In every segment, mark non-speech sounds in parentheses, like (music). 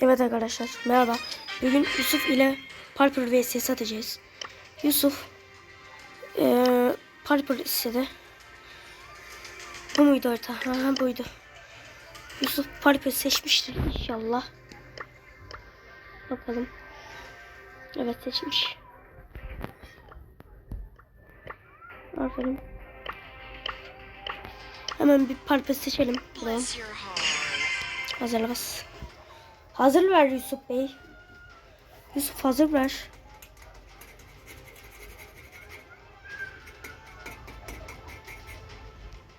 Evet arkadaşlar merhaba. Bugün Yusuf ile Piper vs atacağız. Yusuf eee Piper istedi. Bu muydu harita? Ha, buydu. Yusuf Piper seçmiştir inşallah. Bakalım. Evet seçmiş. Aferin. Hemen bir Piper seçelim. Buraya. Hazırla bas. Hazır ver Yusuf Bey. Yusuf hazır ver.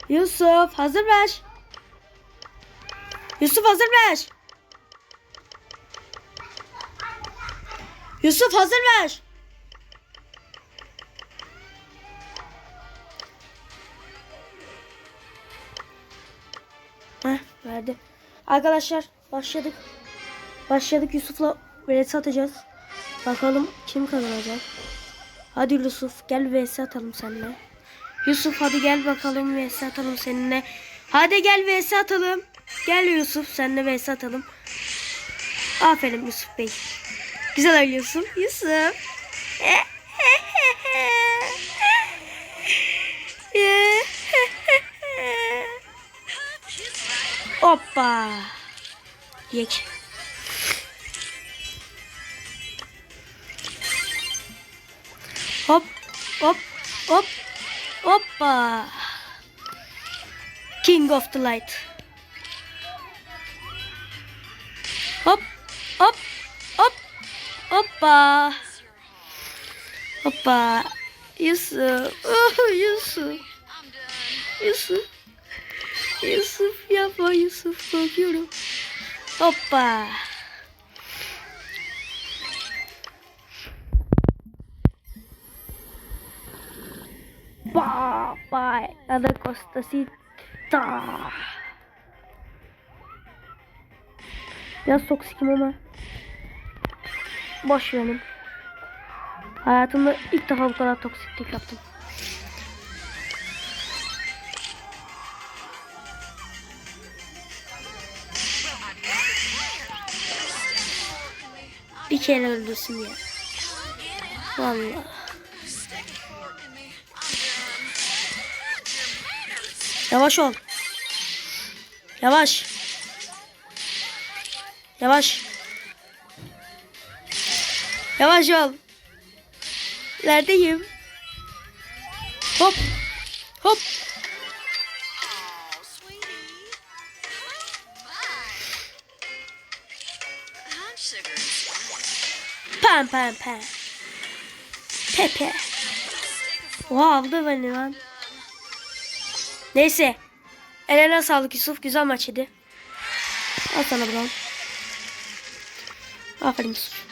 Yusuf hazır ver. Yusuf hazır ver. Yusuf hazır ver. Heh, verdi. Arkadaşlar başladık. Başladık Yusuf'la vs atacağız. Bakalım kim kazanacak. Hadi Yusuf gel vs atalım seninle. Yusuf hadi gel bakalım vs atalım seninle. Hadi gel vs atalım. Gel Yusuf seninle vs atalım. Aferin Yusuf Bey. Güzel oynuyorsun Yusuf. (laughs) Hoppa. Yek. Hop hop hop hoppa. King of the light. Hop hop hop hoppa. Hoppa. Yusuf. Oh, done. Yusuf. Yusuf yapma Yusuf korkuyorum. Hoppa. Ba ba ada Costa Sita. Biraz toksikim ama. Boş verin. Hayatımda ilk defa bu kadar toksiklik yaptım. Bir kere öldürsün ya. Vallahi. Yavaş ol. Yavaş. Yavaş. Yavaş ol. Neredeyim? Hop. Hop. Pam pam pam. Pepe. Oha aldı beni lan. Neyse. Eline sağlık Yusuf. Güzel maç idi. Al sana Brown. Aferin Yusuf.